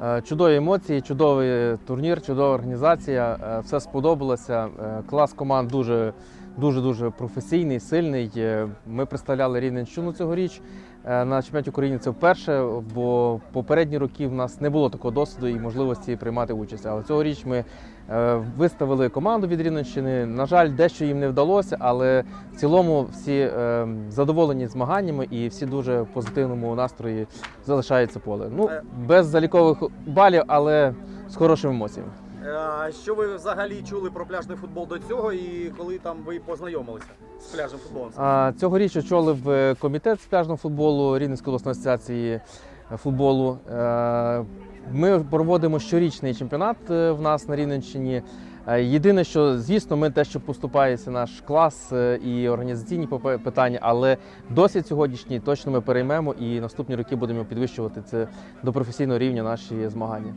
Е, Чудові емоції, чудовий турнір, чудова організація. Е, Все сподобалося. Е, Клас команд дуже дуже дуже професійний, сильний. Е, Ми представляли Рівненщину цьогоріч. Е, На чемпіонаті України це вперше, бо попередні роки в нас не було такого досвіду і можливості приймати участь. Але цьогоріч ми е, виставили команду від Рівненщини. На жаль, дещо їм не вдалося, але в цілому всі задоволені змаганнями і всі дуже в позитивному настрої залишаються поле. Ну без залікових балів, але з хорошими емоціями. Е, Що ви взагалі чули про пляжний футбол до цього і коли там ви познайомилися з пляжним футболом? А, Цьогоріч очолив е, комітет з пляжного футболу Рівненської обласної асоціації е, футболу. Ми проводимо щорічний чемпіонат в нас на Рівненщині. Єдине, що звісно, ми те, що поступається наш клас і організаційні питання, але досвід сьогоднішній точно ми переймемо і наступні роки будемо підвищувати це до професійного рівня наші змагання.